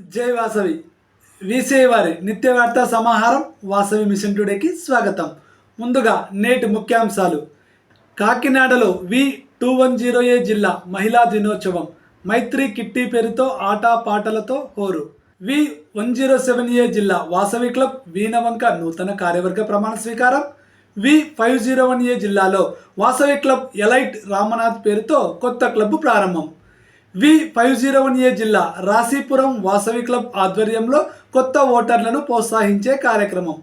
జై వాసవి. వీసే వారి నిత్యవార్త సమాహారం వాసవి మిషన్ టుడేకి స్వాగతం. ముందుగా నేటి ముఖ్యాంశాలు. కాకినాడలో V two one zero A జిల్లా మహిళా దినోత్సవం. మైత్రి కిట్టి పేరుతో ఆటా పాటలతో హోరు. V one zero seven A జిల్లా వాసవి క్లబ్ వీణవంక నూతన కార్యవర్గ ప్రమాణ స్వీకారం. V five zero one A జిల్లాలో వాసవి క్లబ్ ఎలైట్ రామనాథ్ పేరుతో కొత్త క్లబ్ ప్రారంభం. V five zero one A జిల్లా రాశీపురం వాసవి క్లబ్ ఆధ్వర్యంలో కొత్త ఓటర్లను ప్రోత్సహించే కార్యక్రమం.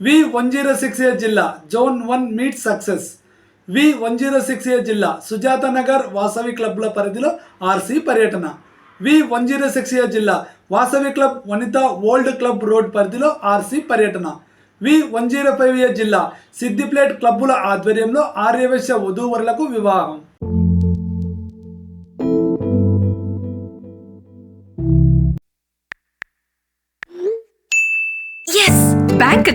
V one zero six A జిల్లా zone one meet success. V one zero six A జిల్లా సుజాత నగర్ వాసవి క్లబ్ల పరిధిలో ఆర్సీ పర్యటన. V one zero six A జిల్లా Vasavi club Vanitha old club road పరిధిలో ఆర్సీ పర్యటన. V one zero five A జిల్లా సిద్దిప్లేట్ క్లబ్బుల ఆధ్వర్యంలో ఆర్యవశ్య వధూవరులకు వివాహం.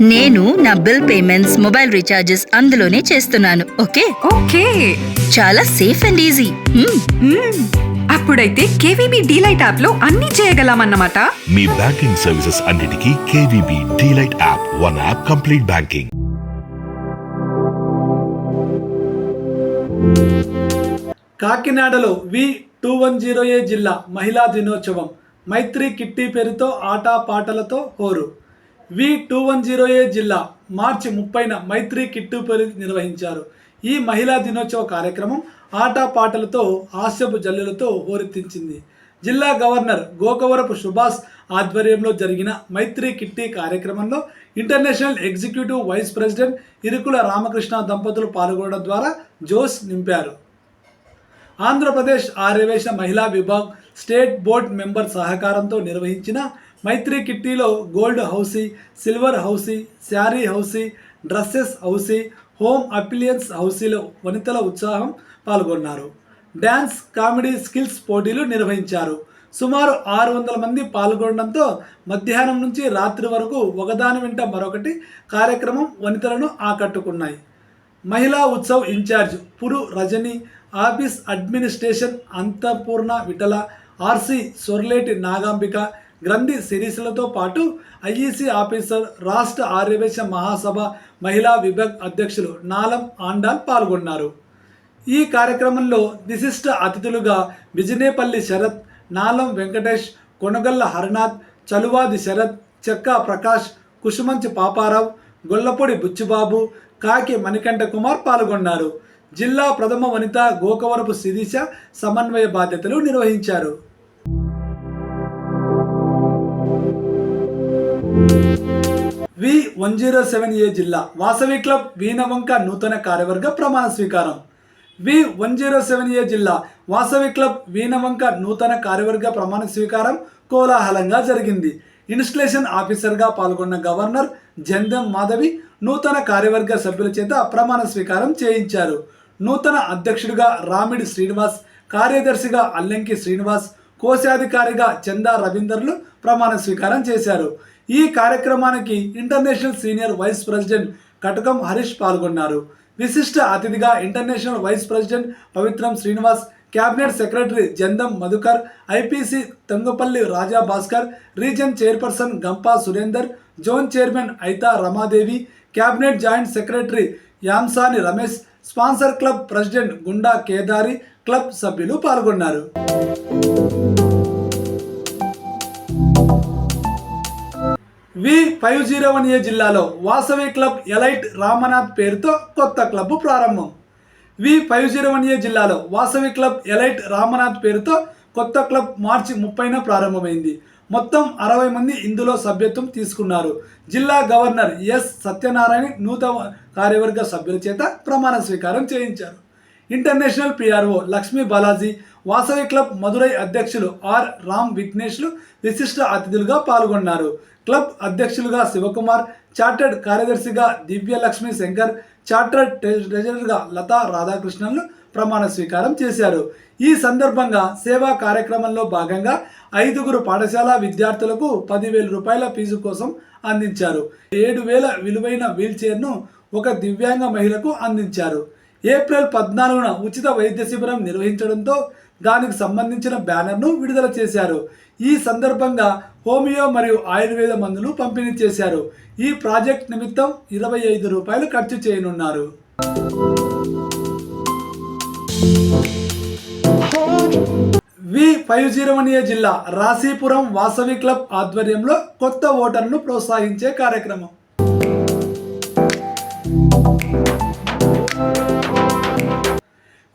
నేను నా బిల్ పేమెంట్స్ మొబైల్ రీఛార్జెస్ అందులోనే చేస్తున్నాను ఓకే? ఓకే. చాలా సేఫ్ అండ్ ఈజీ. అప్పుడైతే కేవీబీ డీలైట్ యాప్లో అన్ని చేయగలమన్నమాట. మీ బ్యాంకింగ్ సర్వీసెస్ అన్నిటికీ KVB DLite app one app complete banking. కాకినాడలో V two one zero A జిల్లా మహిళా దినోత్సవం. మైత్రి కిట్టి పేరుతో ఆటా పాటలతో హోరు. V two one zero A జిల్లా మార్చి ముప్పైన మైత్రి కిట్టు పేరు నిర్వహించారు. ఈ మహిళా దినోత్సవ కార్యక్రమం ఆటపాటలతో హాస్యపు జల్లులతో హోరెత్తించింది. జిల్లా గవర్నర్ గోకవరపు సుభాష్ ఆధ్వర్యంలో జరిగిన మైత్రి కిట్టి కార్యక్రమంలో international executive vice president Irukula Ramakrishna దంపతులు పాల్గొనడం ద్వారా జోష్ నింపారు. ఆంధ్రప్రదేశ్ ఆర్యవేశ మహిళా విభాగ్ స్టేట్ బోర్డ్ మెంబర్ సహకారంతో నిర్వహించిన Maitri కిట్టీలో gold housie silver housie sari housie dresses housie home appliances హౌసీలో వనితల ఉత్సాహం పాల్గొన్నారు. డ్యాన్స్ కామెడీ స్కిల్స్ పోటీలు నిర్వహించారు. సుమారు ఆరు వందల మంది పాల్గొనడంతో మధ్యాహ్నం నుంచి రాత్రి వరకు ఒకదాని వెంట మరొకటి కార్యక్రమం వనితలను ఆకట్టుకున్నాయి. మహిళా Utsav incharge Puru Rajani office administration Annapurna Vittala RC Sorleti Nagambika Granthi సిరీస్లతో పాటు ఐఈసీ ఆఫీసర్ రాష్ట్ర ఆర్యవేశ మహాసభ మహిళా విభాగ్ అధ్యక్షులు నాలం ఆండాల్ పాల్గొన్నారు. ఈ కార్యక్రమంలో విశిష్ట అతిథులుగా విజనేపల్లి శరత్ నాలం వెంకటేష్ కొనగల్ల హరినాథ్ చలువాది శరత్ చెక్కా ప్రకాష్ కుషుమంచి పాపారావు గొల్లపొడి బుచ్చిబాబు కాకి మణికంఠ కుమార్ పాల్గొన్నారు. జిల్లా ప్రథమ వనిత గోకవరపు శిరీష సమన్వయ బాధ్యతలు నిర్వహించారు. వన్ జీరో సెవెన్ ఏ జిల్లా వాసవి క్లబ్ వీణవంక నూతన కార్యవర్గ ప్రమాణ స్వీకారం. V one zero seven A జిల్లా వాసవి క్లబ్ వీణవంక నూతన కార్యవర్గ ప్రమాణ స్వీకారం కోలాహలంగా జరిగింది. ఇన్స్టలేషన్ ఆఫీసర్గా పాల్గొన్న గవర్నర్ జందం మాధవి నూతన కార్యవర్గ సభ్యుల చేత ప్రమాణ స్వీకారం చేయించారు. నూతన అధ్యక్షుడిగా రామిడి శ్రీనివాస్ కార్యదర్శిగా అల్లంకి శ్రీనివాస్ కోశాధికారిగా చందా రవీందర్లు ప్రమాణ స్వీకారం చేశారు. ఈ కార్యక్రమానికి international senior vice president Katakam Harish పాల్గొన్నారు. విశిష్ట అతిథిగా international vice president Pavitram Srinivas cabinet secretary Jandam Madhukar IPC Thangapalli Raja Bhaskar region chairperson Gampa Surender zone chairman Aitha Ramadevi cabinet joint secretary Yamsani Ramesh sponsor club president Gunda Kedari club సభ్యులు పాల్గొన్నారు. V five zero one A జిల్లాలో Vasavi club elite Ramanath పేరుతో కొత్త club ప్రారంభం. V five zero one A జిల్లాలో Vasavi club elite Ramanath పేరుతో కొత్త club మార్చి ముప్పైన ప్రారంభమైంది. మొత్తం అరవై మంది ఇందులో సభ్యత్వం తీసుకున్నారు. జిల్లా గవర్నర్ ఎస్ సత్యనారాయణ నూతన కార్యవర్గ సభ్యుల చేత ప్రమాణ స్వీకారం చేయించారు. International PRO Lakshmi Balaji Vasavi club Madurai అధ్యక్షులు ఆర్ రామ్ విఘ్నేష్లు విశిష్ట అతిథులుగా పాల్గొన్నారు. క్లబ్ అధ్యక్షులుగా శివకుమార్ చార్టర్డ్ కార్యదర్శిగా దివ్యలక్ష్మి శంకర్ చార్టర్డ్ ట్రెజరర్గా లతా రాధాకృష్ణన్లు ప్రమాణ స్వీకారం చేశారు. ఈ సందర్భంగా సేవా కార్యక్రమంలో భాగంగా ఐదుగురు పాఠశాల విద్యార్థులకు పదివేల రూపాయల ఫీజు కోసం అందించారు. ఏడు వేల విలువైన వీల్చైర్ను ఒక దివ్యాంగ మహిళకు అందించారు. ఏప్రిల్ పద్నాలుగున ఉచిత వైద్య శిబిరం నిర్వహించడంతో దానికి సంబంధించిన బ్యానర్ను విడుదల చేశారు. ఈ సందర్భంగా హోమియో మరియు ఆయుర్వేద మందులు పంపిణీ చేశారు. ఈ ప్రాజెక్ట్ నిమిత్తం ఇరవై ఐదు రూపాయలు ఖర్చు చేయనున్నారు. వి ఫైవ్ జీరో జిల్లా రాశీపురం వాసవి క్లబ్ ఆధ్వర్యంలో కొత్త ఓటర్ను ప్రోత్సహించే కార్యక్రమం.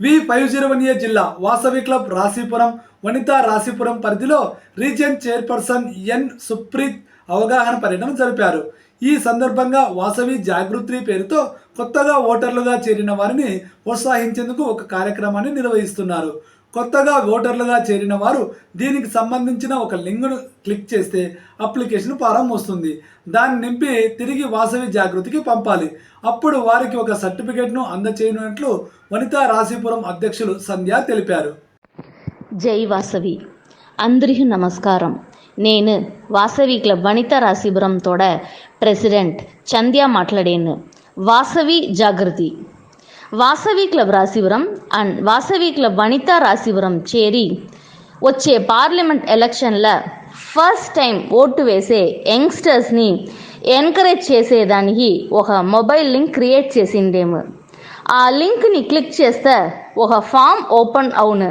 V five zero one A జిల్లా వాసవి క్లబ్ రాశీపురం వనితా రాశీపురం పరిధిలో రీజియన్ చైర్పర్సన్ ఎన్ సుప్రీత్ అవగాహన పర్యటన జరిపారు. ఈ సందర్భంగా వాసవి జాగృతి పేరుతో కొత్తగా ఓటర్లుగా చేరిన వారిని ప్రోత్సహించేందుకు ఒక కార్యక్రమాన్ని నిర్వహిస్తున్నారు. కొత్తగా ఓటర్లుగా చేరిన వారు దీనికి సంబంధించిన ఒక లింక్ను క్లిక్ చేస్తే అప్లికేషన్ ఫారం వస్తుంది. దాన్ని నింపి తిరిగి వాసవి జాగృతికి పంపాలి. అప్పుడు వారికి ఒక సర్టిఫికేట్ను అందచేయనున్నట్లు వనితా రాశిపురం అధ్యక్షులు సంధ్య తెలిపారు. జై వాసవి. అందరికీ నమస్కారం. నేను వాసవి క్లబ్ వనిత రాశిపురంతోడ ప్రెసిడెంట్ చంద్య మాట్లాడాను. వాసవి జాగృతి. Vasavi club Rasipuram and Vasavi club Vanitha Rasipuram చేరి వచ్చే పార్లమెంట్ ఎలక్షన్ల ఫస్ట్ టైం ఓటు వేసే యంగ్స్టర్స్ని ఎంకరేజ్ చేసేదానికి ఒక మొబైల్ లింక్ క్రియేట్ చేసిండేము ఆ లింక్ని క్లిక్ చేస్తే ఒక ఫామ్ ఓపెన్ అవును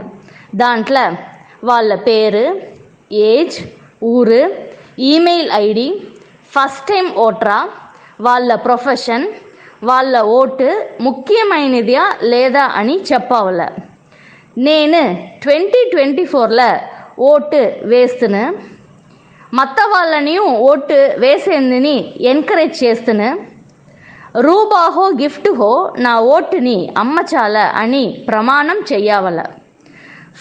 దాంట్లో వాళ్ళ పేరు ఏజ్ ఊరు ఈమెయిల్ ఐడి ఫస్ట్ టైం ఓటరా వాళ్ళ ప్రొఫెషన్ వాళ్ళ ఓటు ముఖ్యమైనదా లేదా అని చెప్పాల నేను ట్వంటీ ట్వంటీ ఫోర్లో ఓటు వేస్తున్నా మత్త వాళ్ళని ఓటు వేసేందుని ఎంకరేజ్ చేస్తున్నా రూబాహో గిఫ్ట్ హో నా ఓటుని అమ్మచాల అని ప్రమాణం చెయ్యవల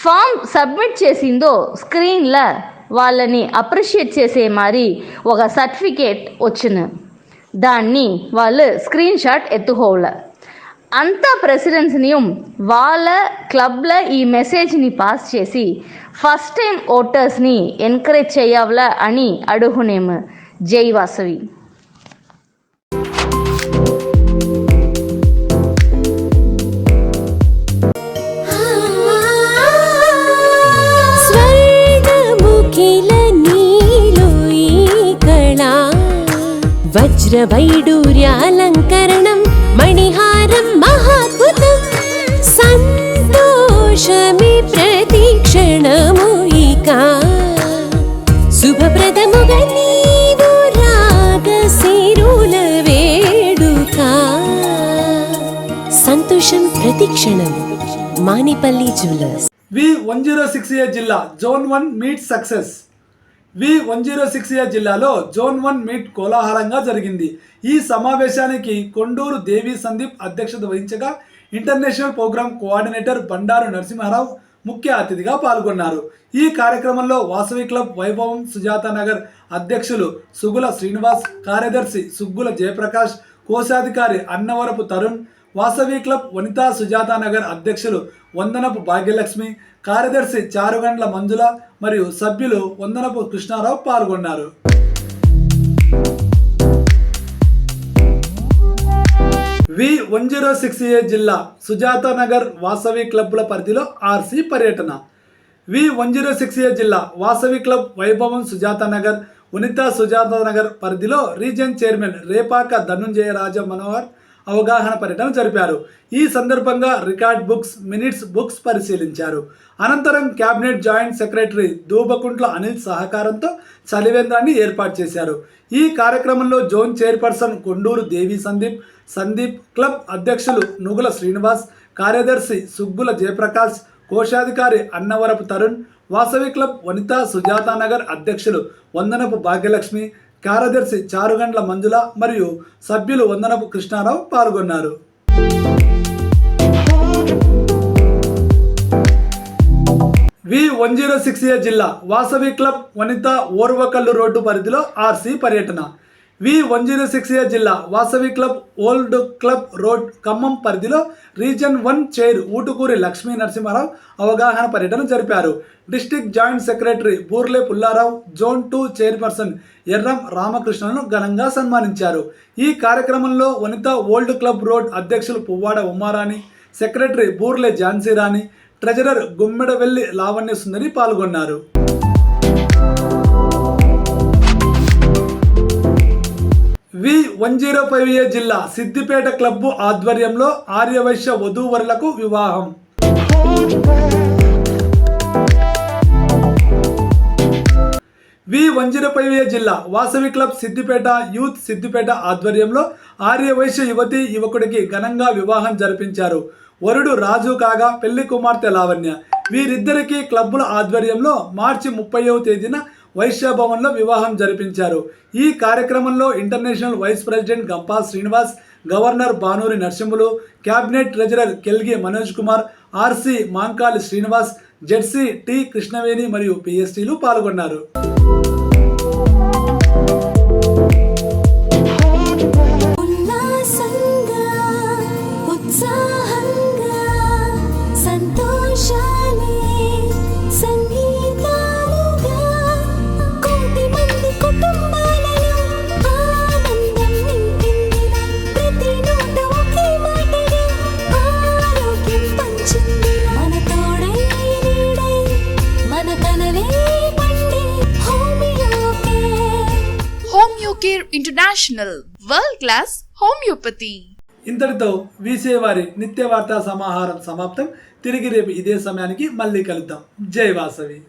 ఫామ్ సబ్మిట్ చేసిందో స్క్రీన్లో వాళ్ళని అప్రిషియేట్ చేసే మరి ఒక సర్టిఫికేట్ వచ్చిన దాన్ని వాళ్ళు స్క్రీన్ షాట్ ఎత్తుకోవాల. అంతా ప్రెసిడెన్స్ని వాళ్ళ క్లబ్లో ఈ మెసేజ్ని పాస్ చేసి ఫస్ట్ టైం ఓటర్స్ని ఎంకరేజ్ చేయవలా అని అడుగునేము జై వాసవి. వజ్రవైడూర్యాలంకరణం మణిహారం మహాద్భుతం సంతోషమి ప్రతిక్షణము ఇక శుభప్రదముగా నీవు రాగ సిరుల వేడుక సంతోషం ప్రతిక్షణం Manipalli jewellers V one zero six A జిల్లా zone one meet success V one zero six A జిల్లాలో జోన్ వన్ మీట్ కోలాహలంగా జరిగింది. ఈ సమావేశానికి కొండూరు దేవి సందీప్ అధ్యక్షత వహించగా international programme coordinator Bandaru Narasimharao ముఖ్య అతిథిగా పాల్గొన్నారు. ఈ కార్యక్రమంలో వాసవి క్లబ్ వైభవం సుజాత నగర్ అధ్యక్షులు సుగుల శ్రీనివాస్ కార్యదర్శి సుగ్గుల జయప్రకాష్ కోశాధికారి అన్నవరపు తరుణ్ వాసవి క్లబ్ వనితా సుజాత నగర్ అధ్యక్షులు వందనపు భాగ్యలక్ష్మి కార్యదర్శి చారుగండ్ల మంజుల మరియు సభ్యులు వందనపు కృష్ణారావు పాల్గొన్నారు. V one zero six A జిల్లా సుజాత నగర్ వాసవి క్లబ్ల పరిధిలో ఆర్సీ పర్యటన. V one zero six A జిల్లా వాసవి క్లబ్ వైభవం సుజాత నగర్ వనితా సుజాత నగర్ పరిధిలో రీజియన్ చైర్మన్ రేపాక ధనుంజయ రాజ మనోహర్ అవగాహన పర్యటన జరిపారు. ఈ సందర్భంగా రికార్డ్ బుక్స్ మినిట్స్ బుక్స్ పరిశీలించారు. అనంతరం cabinet joint secretary Dubakuntla Anil సహకారంతో చలివేంద్రాన్ని ఏర్పాటు చేశారు. ఈ కార్యక్రమంలో zone chairperson Konduru Devi Sandeep Sandeep club అధ్యక్షులు నుగుల శ్రీనివాస్ కార్యదర్శి సుగ్గుల జయప్రకాష్ కోశాధికారి అన్నవరపు తరుణ్ వాసవి క్లబ్ వనితా సుజాతానగర్ అధ్యక్షులు వందనపు భాగ్యలక్ష్మి కార్యదర్శి చారుగండ్ల మంజుల మరియు సభ్యులు వందనపు కృష్ణారావు పాల్గొన్నారు. V one zero six A జిల్లా వాసవి క్లబ్ వనిత ఓర్వకల్లు రోడ్డు పరిధిలో ఆర్సీ పర్యటన. V one zero six A జిల్లా Vasavi club old club road Khammam పరిధిలో region one chair Utukuri Lakshmi Narasimharao అవగాహన పర్యటన జరిపారు. District joint secretary Burle Pullarao zone two chairperson Erram రామకృష్ణను ఘనంగా సన్మానించారు. ఈ కార్యక్రమంలో వనిత ఓల్డ్ క్లబ్ రోడ్ అధ్యక్షులు పువ్వాడ ఉమారాణి సెక్రటరీ బూర్లే ఝాన్సీరాణి ట్రెజరర్ గుమ్మెడవెల్లి లావణ్య సుందరి పాల్గొన్నారు. V one zero five A జిల్లా సిద్దిపేట క్లబ్బు ఆధ్వర్యంలో ఆర్యవైశ్య వధూవరులకు వివాహం. V one zero five A జిల్లా వాసవి క్లబ్ సిద్దిపేట యూత్ సిద్దిపేట ఆధ్వర్యంలో ఆర్యవైశ్య యువతి యువకుడికి ఘనంగా వివాహం జరిపించారు. వరుడు రాజు కాగా పెళ్ళి కుమార్తె లావణ్య. వీరిద్దరికీ క్లబ్బుల ఆధ్వర్యంలో మార్చి ముప్పైవ తేదీన వైశ్య భవన్లో వివాహం జరిపించారు. ఈ కార్యక్రమంలో international vice president Gampa Srinivas governor Banuri Narasimhulu cabinet treasurer Kelgi Manoj Kumar RC Mankali Srinivas ZC T Krishnaveni మరియు పిఎస్టీలు పాల్గొన్నారు. Care international world class homeopathy. ఇంతటితో వీసే వారి నిత్య వార్తా సమాహారం సమాప్తం. తిరిగి రేపు ఇదే సమయానికి మళ్ళీ కలుద్దాం. జై వాసవి.